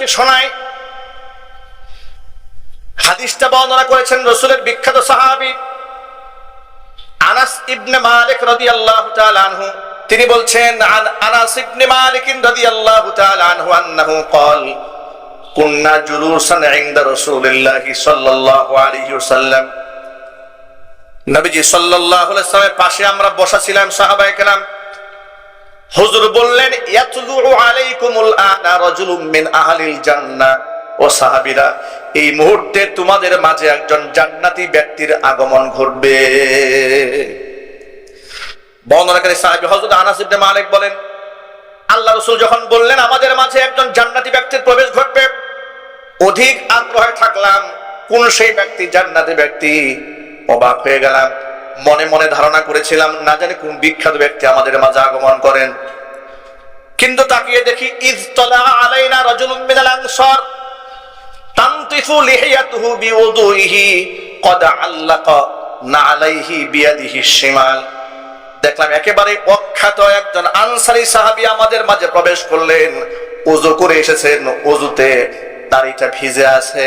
আপনাদেরকে শোনাই হাদিসটা বর্ণনা করেছেন রসুলের বিখ্যাত সাহাবী আনাস ইবনে মালিক রাদিয়াল্লাহু তাআলা আনহু তিনি বলছেন আন আনাস ইবনে মালিক রাদিয়াল্লাহু তাআলা আনহু আন্নাহু قال كنا جلوسا عند رسول الله صلى الله عليه وسلم নবীজি সাল্লাল্লাহু আলাইহি ওয়াসাল্লামের পাশে আমরা বসা ছিলাম সাহাবায়ে কেরাম হুজুর বললেন ইয়াতলু আলাইকুমুল আনা রাজুলুম মিন আহলিল জান্নাহ ও সাহাবীরা, এই মুহূর্তে তোমাদের মাঝে একজন জান্নাতি ব্যক্তির আগমন ঘটবে। বর্ণনাকারী সাহাবী হযরত আনাস ইবনে মালিক বলেন, আল্লাহ রাসূল যখন বললেন, আমাদের মাঝে একজন জান্নাতি ব্যক্তির প্রবেশ ঘটবে, অধিক আগ্রহে থাকলাম, কোন সেই ব্যক্তি জান্নাতি ব্যক্তি? অবাক হয়ে গেলাম। মনে মনে ধারণা করেছিলাম, না জানি কোন বিখ্যাত ব্যক্তি আমাদের মাঝে আগমন করেন। কিন্তু তাকিয়ে দেখি ইজতলা আলাইনা রাজুলুম মিনাল আনসার, তানতিফু লিহিয়াতুহু বিউদুইহি, কদ আল্লাকা নালাইহি বিয়াদিহি শিমাল। দেখলাম একেবারে অখ্যাত একজন আনসারী সাহাবী আমাদের মাঝে প্রবেশ করলেন। ওযু করে এসেছেন ওযুতে দাড়িটা ভিজে আছে।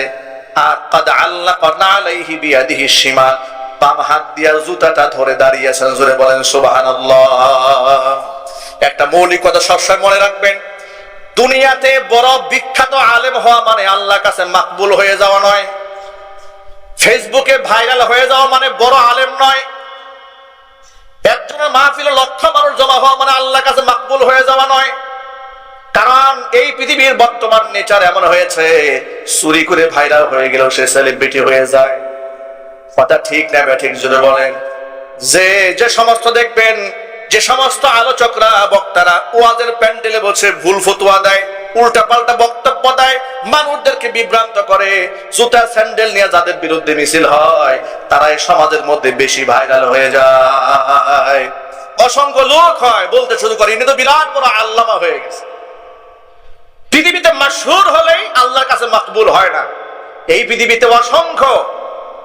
আর কদ আল্লাকা নালাইহি বিয়াদিহি শিমাল বাম হাত দিয়া জুতাটা ধরে দাঁড়িয়ে আছেন জোরে বলেন, সুবহানাল্লাহ। একটা মৌলিক কথা সবসময় মনে রাখবেন, দুনিয়াতে বড় বিখ্যাত আলেম হওয়া মানে আল্লাহ কাছে মাকবুল হয়ে যাওয়া নয়। ফেসবুকে ভাইরাল হয়ে যাওয়া মানে বড় আলেম নয়। একজনের মাহফিলে লক্ষ মানুষ জমা হওয়া মানে আল্লাহর কাছে মাকবুল হয়ে যাওয়া নয়। কারণ এই পৃথিবীর বর্তমান নেচার এমন হয়েছে, চুরি করে ভাইরাল হয়ে গেলেও সে সেলিব্রিটি হয়ে যায়। কথা ঠিক না ঠিক জুড়ে বলেন। যে যে সমস্ত দেখবেন, যে সমস্ত আলোচকরা, বক্তারা ওয়াজের প্যান্ডেলে বসে ভুল ফতুয়া দেয় উল্টা পাল্টা বক্তব্য দেয়, মানুষদেরকে বিভ্রান্ত করে, জুতা, স্যান্ডেল নিয়ে যাদের বিরুদ্ধে মিছিল হয়, তারা এই সমাজের মধ্যে বেশি ভাইরাল হয়ে যায়। অসংখ্য লোক হয়, বলতে শুরু করে, ইনি তো বিরাট বড় আল্লামা হয়ে গেছে। পৃথিবীতে মাসহুর হলেই আল্লাহর কাছে মাকবুল হয় না। এই পৃথিবীতে অসংখ্য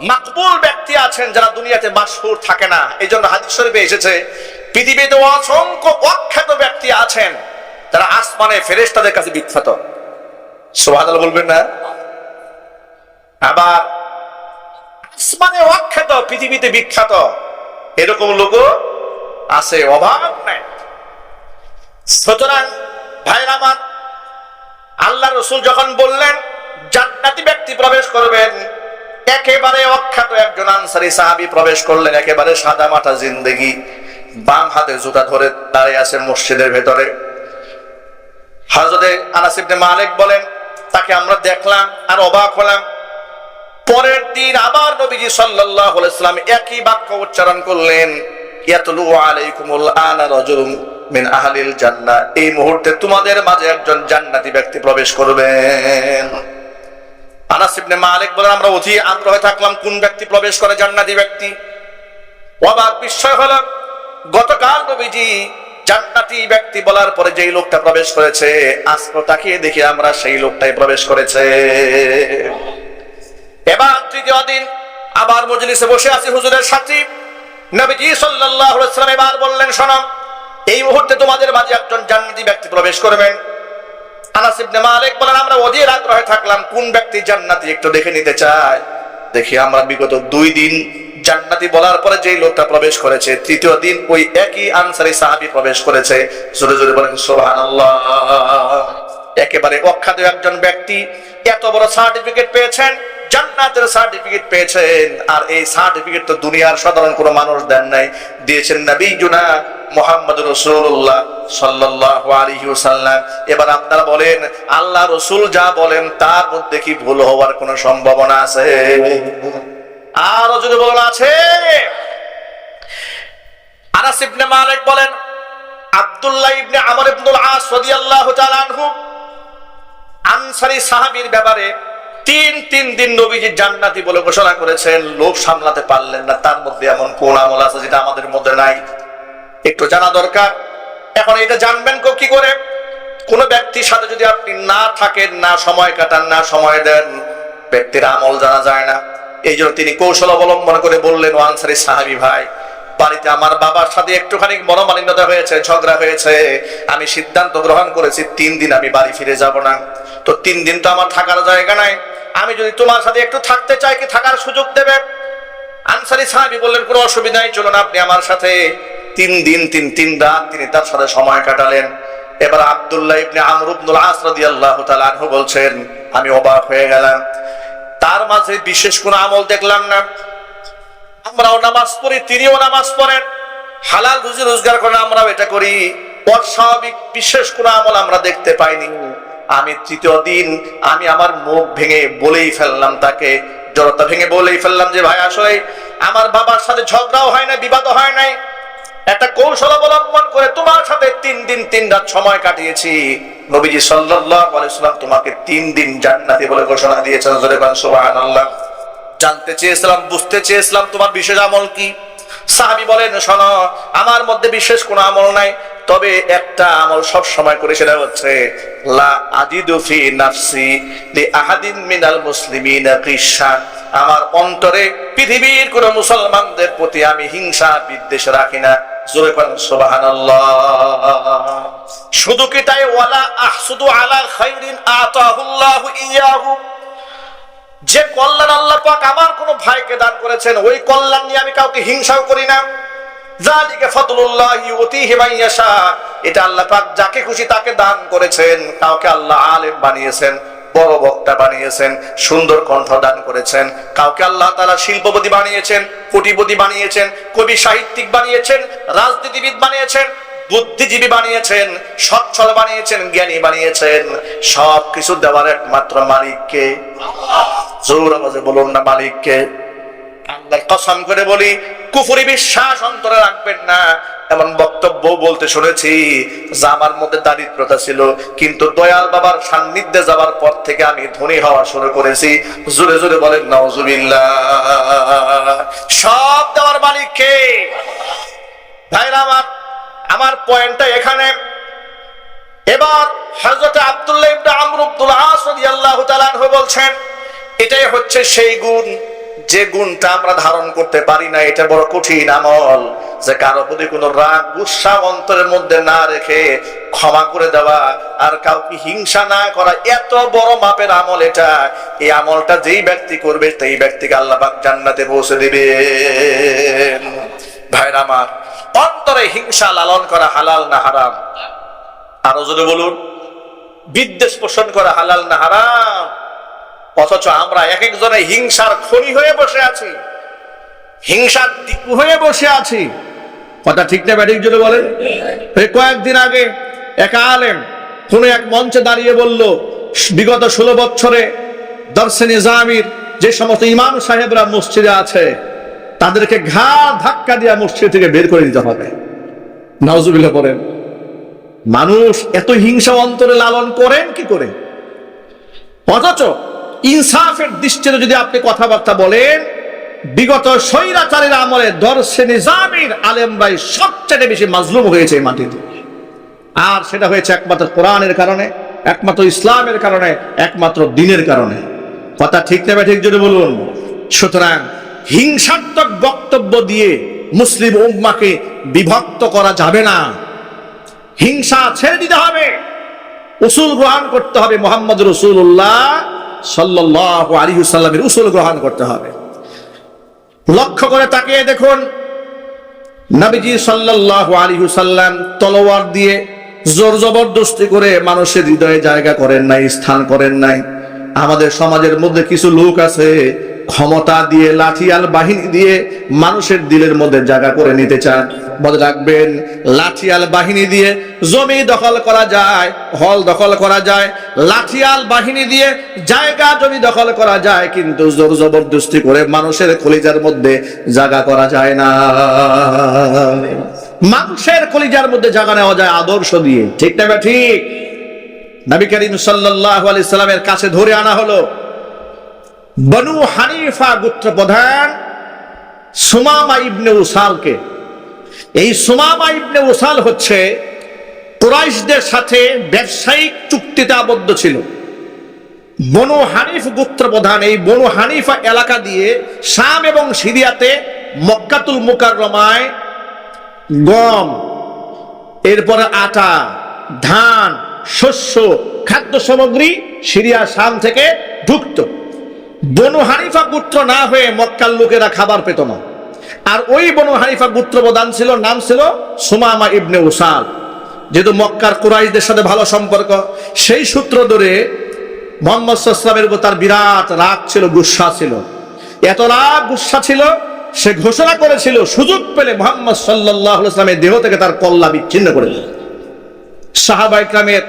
মাকবুল ব্যক্তি আছেন যারা দুনিয়াতে মাসহুর থাকে না। এই জন্য হাদিস শরীফে এসেছে, পৃথিবীতে অসংখ্য অখ্যাত ব্যক্তি আছেন যারা আসমানে ফেরেশতাদের কাছে বিখ্যাত। সুবহানাল্লাহ বলবেন না? আবার আসমানে অখ্যাত, পৃথিবীতে বিখ্যাত, এরকম লোকও আছে, অভাব নাই। সুতরাং ভাইরা আমার, আল্লাহ রসুল যখন বললেন, জান্নাতি ব্যক্তি প্রবেশ করবেন একেবারে অখ্যাত একজন আনসারি সাহাবি প্রবেশ করলেন, একেবারে সাদা মাটা জিন্দেগি, বাম হাতে জুতা ধরে দাঁড়িয়ে আছেন মসজিদের ভেতরে। হাজরে আনাসিবনে মালিক বলেন, তাকে আমরা দেখলাম আর অবাক হলাম। পরের দিন আবার নবীজি সাল্লাল্লাহু আলাইহি সাল্লাম একই বাক্য উচ্চারণ করলেন, ইয়াতলু আলাইকুমুল আনা রাজুলুম মিন আহলিল জান্নাহ। এই মুহূর্তে তোমাদের মাঝে একজন জান্নাতি ব্যক্তি প্রবেশ করবেন। আনাস ইবনে মালিক বলেন, আমরা অতি আগ্রহে থাকলাম কোন ব্যক্তি প্রবেশ করে জান্নাতি ব্যক্তি। অবাক বিস্ময় হলো, গতকাল নবীজি জান্নাতি ব্যক্তি বলার পরে যেই লোকটা প্রবেশ করেছে আজকে তাকিয়ে দেখি আমরা সেই লোকটাই প্রবেশ করেছে। এবার তৃতীয় দিন আবার মজলিসে বসে আছি হুজুরের সাথে। নবীজি সাল্লাল্লাহু আলাইহি ওয়াসাল্লাম এবার বললেন, শোনো, এই মুহূর্তে তোমাদের মাঝে একজন জান্নাতি ব্যক্তি প্রবেশ করবেন। আনাস ইবনে মালিক বলেন, আমরা অধীর আগ্রহে থাকলাম, কোন ব্যক্তি জান্নাতি একটু দেখে নিতে চায়? দেখি, আমরা বিগত দুই দিন জান্নাতি বলার পরে যেই লোকটা প্রবেশ করেছে, তৃতীয় দিন ওই একই আনসারি সাহাবি প্রবেশ করেছে। জোরে জোরে বলেন, সুবহানাল্লাহ। একেবারে অখ্যাত একজন ব্যক্তি এত বড় সার্টিফিকেট পেয়েছেন, জান্নাতের সার্টিফিকেট পেয়েছেন, আর এই সার্টিফিকেট তো দুনিয়ার সাধারণ কোনো মানুষ দেন নাই। দিয়েছেন নবী জুনা মোহাম্মদ রসুল্লাহ আলাইহি ওয়াসাল্লাম। এবার আপনারা বলেন, আল্লাহ রসুল যা বলেন তার মধ্যে কি ভুল হওয়ার কোনো সম্ভাবনা আছে? আরও যদি আছে। বলেন আনসারী সাহাবীর ব্যাপারে তিন তিন দিন নবীজি জান্নাতি বলে ঘোষণা করেছেন লোক সামলাতে পারলেন না। তার মধ্যে এমন কোন আমল আছে যেটা আমাদের মধ্যে নাই? একটু জানা দরকার। এখন এটা জানবেন কো করে? কোন ব্যক্তির সাথে যদি আপনি না থাকেন, না সময় কাটান, না সময় দেন, ব্যক্তির আমল জানা যায় না। এই জন্য তিনি কৌশল অবলম্বন করে বললেন, ও আনসারি সাহাবি ভাই, বাড়িতে আমার বাবার সাথে একটুখানি মনোমালিন্যতা হয়েছে, ঝগড়া হয়েছে। আমি সিদ্ধান্ত গ্রহণ করেছি, তিন দিন আমি বাড়ি ফিরে যাব না। তো তিন দিন তো আমার থাকার জায়গা নাই। আমি যদি তোমার সাথে একটু থাকতে চাই, কি থাকার সুযোগ দেবে? আনসারি সাহাবি বললেন, কোনো অসুবিধা নেই চলুন আপনি আমার সাথে তিন দিন, তিন তিন রাত তিনি তার সাথে সময় কাটালেন। এবার আব্দুল্লাহ ইবনে আমর ইবনুল আস রাদিয়াল্লাহু তাআলা আনহু বলছেন, আমি অবাক হয়ে গেলাম। তার মাঝে বিশেষ কোনো আমল দেখলাম না। আমরাও নামাজ পড়ি, তিনিও নামাজ পড়েন। হালাল রুজি রোজগার করেন, আমরাও এটা করি। অস্বাভাবিক, বিশেষ কোনো আমল আমরা দেখতে পাইনি। আমি তৃতীয় দিন, আমি আমার মুখ ভেঙে বলেই ফেললাম তাকে জড়তা ভেঙে বলেই ফেললাম যে, ভাই, আসলে আমার বাবার সাথে ঝগড়াও হয় না বিবাদও হয় নাই। একটা কৌশল অবলম্বন করে তোমার সাথে তিন দিন, তিন রাত সময় কাটিয়েছি। নবীজি সাল্লাম তোমাকে তিন দিন জান্নাতি বলে ঘোষণা দিয়েছেন জানতে চেয়েছিলাম, বুঝতে চেয়েছিলাম তোমার বিশেষ আমল কি? সাহাবি বলেন, শোনো, আমার মধ্যে বিশেষ কোনো আমল নাই। তবে একটা আমল সব সময় করে, সেটা হচ্ছে, লা আজিদু ফি নাফসি লি আহাদিন মিনাল মুসলিমিনা কিসা। আমার অন্তরে পৃথিবীর কোন মুসলমানদের প্রতি আমি হিংসা বিদ্বেষ রাখি না। জোরে করেন সুবহানাল্লাহ। শুধু কি তাই? ওয়ালা আহসুদু আলা খাইরিন আতাহুল্লাহু ইয়াহু। যে কল্যাণ আল্লাহ পাক আমার কোন ভাইকে দান করেছেন, ওই কল্যাণ নিয়ে আমি কাউকে হিংসাও করি না। জালিকা ফাদলুল্লাহ ইউতিহি মান ইয়াশা। এটা আল্লাহ পাক যাকে খুশি তাকে দান করেছেন, কাউকে আল্লাহ আলেম বানিয়েছেন, বড় বক্তা বানিয়েছেন, সুন্দর কণ্ঠ দান করেছেন, কাউকে আল্লাহ তাআলা শিল্পপতি বানিয়েছেন, কোটিপতি বানিয়েছেন, কবি সাহিত্যিক বানিয়েছেন, রাজনীতিবিদ বানিয়েছেন, বুদ্ধিজীবী বানিয়েছেন, সচ্ছল বানিয়েছেন, জ্ঞানী বানিয়েছেন সব কিছু দেওয়ার একমাত্র মালিককে। জোর আওয়াজে বলুন না মালিককে। আল্লাহর কসম করে বলি, কুফরি বিশ্বাস অন্তরে রাখবেন না। এমন বক্তব্য বলতে শুনেছি, যে আমার মধ্যে দারিদ্রতা ছিল। কিন্তু দয়াল বাবার সান্নিধ্যে যাওয়ার পর থেকে আমি ধনী হওয়া শুরু করেছি। জোরে জোরে বলেন নওজুবিল্লাহ সব দেওয়ার মালিক কে? ভাইরা আমার আমার পয়েন্টটা এখানে। এবার হযরত আব্দুল্লাহ ইবনে আমর আস রাদিয়াল্লাহু তাআলা বলছেন, এটাই হচ্ছে সেই গুণ। যে গুণটা আমরা ধারণ করতে পারি না, এটা বড় কঠিন আমল। যে কারও প্রতি কোনো রাগ, গুসা অন্তরের মধ্যে না রেখে ক্ষমা করে দেওয়া আর কাউকে হিংসা না করা, এত বড় মাপের আমল এটা। এই আমলটা যেই ব্যক্তি করবে, সেই ব্যক্তিকে আল্লাহ জান্নাতে পৌঁছে দিবে ভাইরা আমার, অন্তরে হিংসা লালন করা হালাল না হারাম? আরও যদি বলুন। বিদ্বেষ পোষণ করা হালাল না হারাম? অথচ আমরা এক একজনে হিংসার খনি হয়ে বসে আছি। হিংসার টিপু হয়ে বসে আছি। কথা ঠিক না ব্যাটিক যদি বলেন? কয়েকদিন আগে এক আলেম কোন এক মঞ্চে দাঁড়িয়ে বলল, বিগত ষোলো বছরে দর্শনী জামির যে সমস্ত ইমাম সাহেবরা মসজিদে আছে, তাদেরকে ঘা ধাক্কা দিয়া মসজিদ থেকে বের করে দিতে হবে। নওজুবিল্লাহ বলেন, মানুষ এত হিংসা অন্তরে লালন করেন কি করে? অথচ ইনসাফের দৃষ্টিতে যদি আপনি কথাবার্তা বলেন, বিগত স্বৈরাচারের আমলে দর্শে নিজামির আলেমরাই সবচেয়ে বেশি মাজলুম হয়েছে এই মাটিতে। আর সেটা হয়েছে একমাত্র কোরআনের কারণে, একমাত্র ইসলামের কারণে, একমাত্র দিনের কারণে। কথা ঠিক নেবে ঠিক যদি বলুন, সুতরাং হিংসাত্মক বক্তব্য দিয়ে মুসলিম উম্মাকে বিভক্ত করা যাবে না। হিংসা ছেড়ে দিতে হবে, উসুল গ্রহণ করতে হবে মোহাম্মদ রসুল্লাহ সাল্লাহ আলিহুসাল্লামের সাল্লামের উসুল গ্রহণ করতে হবে। লক্ষ্য করে তাকিয়ে দেখুন, নাবিজি সাল্লাহ আলী সাল্লাম তলোয়ার দিয়ে জোর জবরদস্তি করে মানুষের হৃদয়ে জায়গা করেন নাই, স্থান করেন নাই। আমাদের সমাজের মধ্যে কিছু লোক আছে ক্ষমতা দিয়ে, লাঠিয়াল বাহিনী দিয়ে মানুষের দিলের মধ্যে জায়গা করে নিতে চান। মনে রাখবেন, লাঠিয়াল বাহিনী দিয়ে জমি দখল করা যায়, হল দখল করা যায়, লাঠিয়াল বাহিনী দিয়ে জায়গা জমি দখল করা যায়, কিন্তু জোর জবরদস্তি করে মানুষের কলিজার মধ্যে জায়গা করা যায় না। মানুষের কলিজার মধ্যে জায়গা নেওয়া যায় আদর্শ দিয়ে। ঠিক না ঠিক? নবী করিম সাল্লাল্লাহু আলাইহি সাল্লামের কাছে ধরে আনা হলো বনু হানিফা গোত্র প্রধান সুমামা ইবনে উসালকে। এই সুমামা ইবনে উসাল হচ্ছে কুরাইশদের সাথে ব্যবসায়িক চুক্তিতে আবদ্ধ ছিল। বনু হানিফ গোত্র প্রধান এই বনু হানিফা এলাকা দিয়ে শাম এবং সিরিয়াতে মক্কাতুল মুকাররমায় গম, এরপরে আটা, ধান, শস্য খাদ্য সামগ্রী সিরিয়া শাম থেকে ঢুকত। বনু হানিফা পুত্র না হয়ে মক্কার লোকেরা খাবার পেত না। আর ওই বনু হানিফা পুত্র প্রধান ছিল, নাম ছিল সুমামা ইবনে উসাল। যেহেতু মক্কার কুরাইশদের সাথে ভালো সম্পর্ক, সেই সূত্র ধরে মোহাম্মদ সাল্লামের উপর তার বিরাট রাগ ছিল, গুসা ছিল। এত রাগ, গুসা ছিল, সে ঘোষণা করেছিল, সুযোগ পেলে মোহাম্মদ সাল্লাহ ইসলামের দেহ থেকে তার কল্লা বিচ্ছিন্ন করে দিল। সাহাবা ইকরামের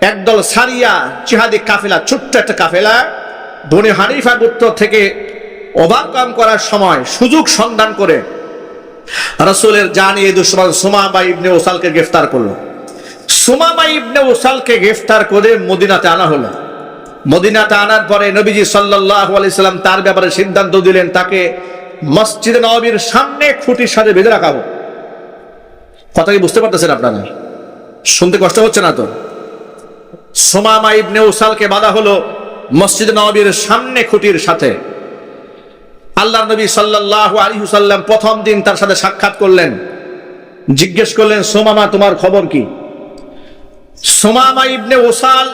একদল সারিয়া জিহাদি কাফেলা, ছোট্ট একটা কাফেলা বনে হানিফা গোত্র থেকে ওভারকাম করার সময় সুযোগ সন্ধান করে রাসূলের জানিয়ে দুশ্মন সুমামা ইবনে ওসালকে গ্রেফতার করল। সুমামা ইবনে ওসালকে গ্রেফতার করে মদিনাতে আনা হলো। মদিনাতে আনার পরে নবীজি সাল্লাল্লাহু আলাইহি সাল্লাম তার ব্যাপারে সিদ্ধান্ত দিলেন, তাকে মসজিদে নববীর সামনে খুঁটির সাথে বেঁধে রাখাবো। কথা কি বুঝতে পারতেছেন আপনারা? শুনতে কষ্ট হচ্ছে না তো? সোমামা ইবনে উসালকে বাধা হলো মসজিদ নবীর সামনে খুঁটির সাথে। আল্লাহ নবী সাল্লাহ আলী হুসাল্লাম প্রথম দিন তার সাথে সাক্ষাৎ করলেন। জিজ্ঞেস করলেন, সোমামা, তোমার খবর কি? সোমামা ইবনে ওসাল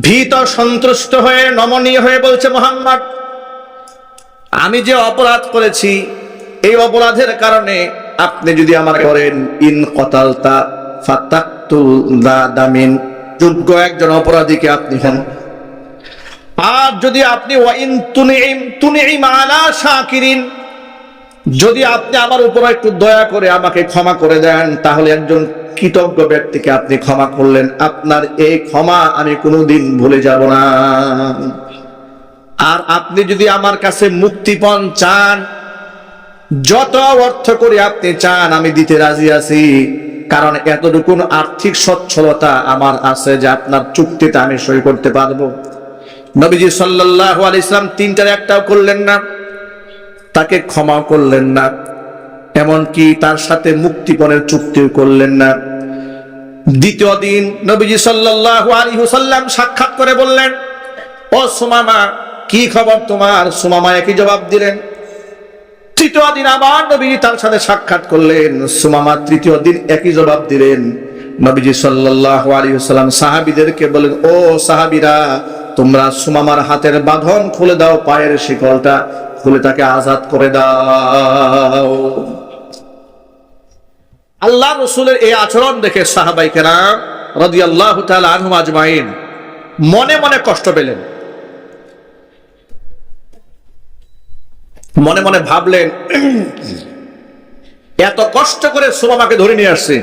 ভীত, সন্তুষ্ট হয়ে, নমনীয় হয়ে বলছে, মোহাম্মদ, আমি যে অপরাধ করেছি, এই অপরাধের কারণে আপনি যদি আমার করেন, ইন কতালতা ফাতাক্তুল দামিন। যোগ্য একজন অপরাধীকে আপনি হন। আর যদি আপনি যদি আপনি আমার উপর একটু দয়া করে আমাকে ক্ষমা করে দেন, তাহলে একজন কৃতজ্ঞ ব্যক্তিকে আপনি ক্ষমা করলেন। আপনার এই ক্ষমা আমি কোনোদিন ভুলে যাব না। আর আপনি যদি আমার কাছে মুক্তিপণ চান, যত অর্থ করে আপনি চান, আমি দিতে রাজি আছি। কারণ এতটুকুন আর্থিক সচ্ছলতা আমার আছে যে আপনার চুক্তিতে আমি সই করতে পারব। নবীজি সাল্লাহ ইসলাম তিনটার একটাও করলেন না, তাকে ক্ষমা করলেন না, এমনকি তার সাথে মুক্তিপণের চুক্তিও করলেন না। দ্বিতীয় দিন নবীজি সাল্লাহ আলী হুসাল্লাম সাক্ষাৎ করে বললেন, ও সুমামা, কি খবর তোমার? সুমামা একই জবাব দিলেন। তৃতীয় দিন আবার নবীজি তার সাথে সাক্ষাৎ করলেন, সুমামা তৃতীয় দিন একই জবাব দিলেন। নবীজি সাল্লাহ আলী সাল্লাম সাহাবিদেরকে বলেন ও সাহাবিরা তোমরা সুমামার হাতের বাঁধন খুলে দাও, পায়ের শিকলটা খুলে তাকে আজাদ করে দাও। আল্লাহ রসুলের এই আচরণ দেখে সাহাবাই কেরাম রদি আল্লাহ আজমাইন মনে মনে কষ্ট পেলেন। মনে মনে ভাবলেন, এত কষ্ট করে সুমামাকে ধরে নিয়ে আসছে।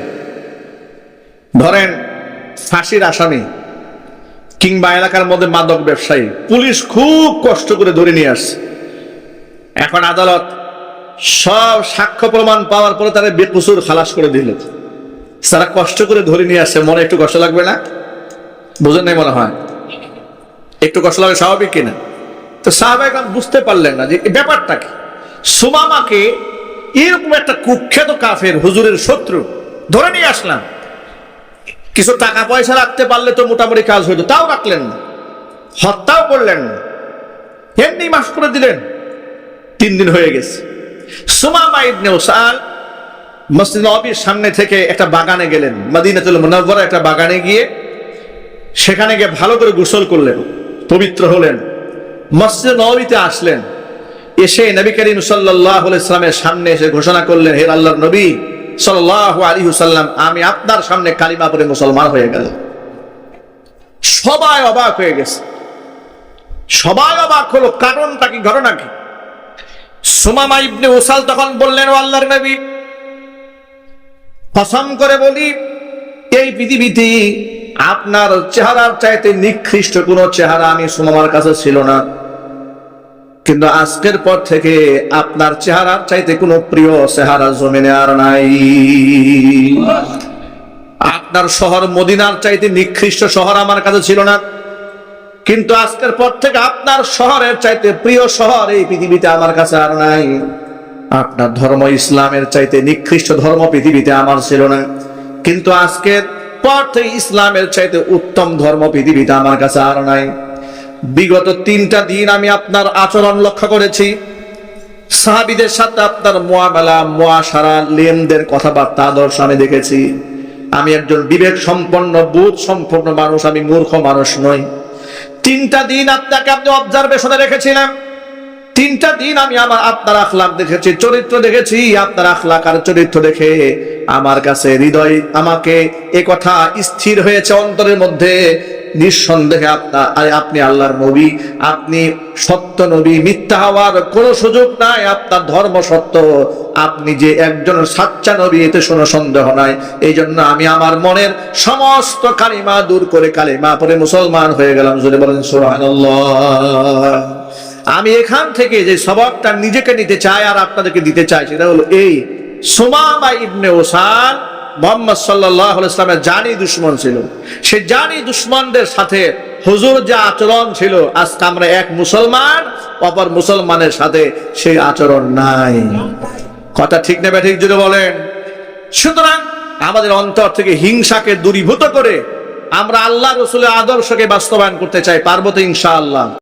ধরেন ফাঁসির আসামি। কিংবা এলাকার মধ্যে মাদক ব্যবসায়ী। পুলিশ খুব কষ্ট করে ধরে নিয়ে আসছে। এখন আদালত সব সাক্ষ্য প্রমাণ পাওয়ার পরে তারা বেকুসুর খালাস করে দিল। তারা কষ্ট করে ধরে নিয়ে আসছে। মনে একটু কষ্ট লাগবে না? বুঝেন নাই মনে হয়? একটু কষ্ট লাগে স্বাভাবিক কিনা? তো সাহাবাহিক বুঝতে পারলেন না যে ব্যাপারটা কি? সুমামাকে এরকম একটা কুখ্যাত কাফের, হুজুরের শত্রু, ধরে নিয়ে আসলাম। কিছু টাকা পয়সা রাখতে পারলে তো মোটামুটি কাজ হইতো। তাও রাখলেন না। হত্যাও করলেন না। এমনি মাফ করে দিলেন। তিন দিন হয়ে গেছে। সুমামা ইবনে উসাল মসজিদ নবীর সামনে থেকে একটা বাগানে গেলেন। মদিনাতুল মুনাওয়ারা একটা বাগানে গিয়ে সেখানে গিয়ে ভালো করে গোসল করলেন, পবিত্র হলেন। মসজিদ নবীতে আসলেন। এসে নবী করিম সাল্লাহ ইসলামের সামনে এসে ঘোষণা করলেন, হে আল্লাহর নবী সাল্লাহ আমি আপনার সামনে কালিমা পরে মুসলমান হয়ে গেল। সবাই অবাক হয়ে গেছে। সবাই অবাক হলো, কারণটা কি, ঘটনা কি? সুমামা ইবনে ওসাল তখন বললেন আল্লাহর নবী, কসম করে বলি, এই পৃথিবীতে আপনার চেহারার চাইতে নিকৃষ্ট কোনো চেহারা আমি সুমামার কাছে ছিল না। কিন্তু আজকের পর থেকে আপনার চেহারার চাইতে কোনো প্রিয় চেহারা জমিনে আর নাই। আপনার শহর মদিনার চাইতে নিকৃষ্ট শহর আমার কাছে ছিল না। কিন্তু আজকের পর থেকে আপনার শহরের চাইতে প্রিয় শহর এই পৃথিবীতে আমার কাছে আর নাই। আপনার ধর্ম ইসলামের চাইতে নিকৃষ্ট ধর্ম পৃথিবীতে আমার ছিল না। কিন্তু আজকের পর থেকে ইসলামের চাইতে উত্তম ধর্ম পৃথিবীতে আমার কাছে আর নাই। বিগত তিনটা দিন আমি আপনার আচরণ লক্ষ্য করেছি। সাহাবিদের সাথে আপনার মোয়াবেলা মোয়াশারা লেনদের কথাবার্তা, আদর্শ আমি দেখেছি। আমি একজন বিবেক সম্পন্ন, বুধ সম্পন্ন মানুষ, আমি মূর্খ মানুষ নই। তিনটা দিন আপনাকে আপনি অবজারভেশনে রেখেছিলাম। তিনটা দিন আমি আমার আপনার আখলাক দেখেছি, চরিত্র দেখেছি আপনার আখলাক আর চরিত্র দেখে আমার কাছে হৃদয় আমাকে এ কথা স্থির হয়েছে অন্তরের মধ্যে। নিঃসন্দেহে আপনার আপনি আল্লাহর নবী, আপনি সত্য নবী, মিথ্যা হওয়ার কোনো সুযোগ নাই আপনার ধর্ম সত্য। আপনি যে একজন সাচ্চা নবী, এতে কোনো সন্দেহ নাই। এই জন্য আমি আমার মনের সমস্ত কালিমা দূর করে কালিমা পরে মুসলমান হয়ে গেলাম। যদি বলেন, সুবহানাল্লাহ। আমি এখান থেকে যে স্বভাবটা নিজেকে নিতে চাই আর আপনাদেরকে দিতে চাই, সেটা হলো এই সোমামা ইবনে ওসান মোহাম্মদ সাল্লাহ ইসলামের জানি দুশ্মন ছিল। সে জানি দুশ্মনদের সাথে হুজুর যে আচরণ ছিল, আজকে আমরা এক মুসলমান, অপর মুসলমানের সাথে সেই আচরণ নাই। কথা ঠিক নেবে ঠিক যদি বলেন? সুতরাং আমাদের অন্তর থেকে হিংসাকে দূরীভূত করে আমরা আল্লাহ রসুলের আদর্শকে বাস্তবায়ন করতে চাই পার্বত ইনশাআল্লাহ।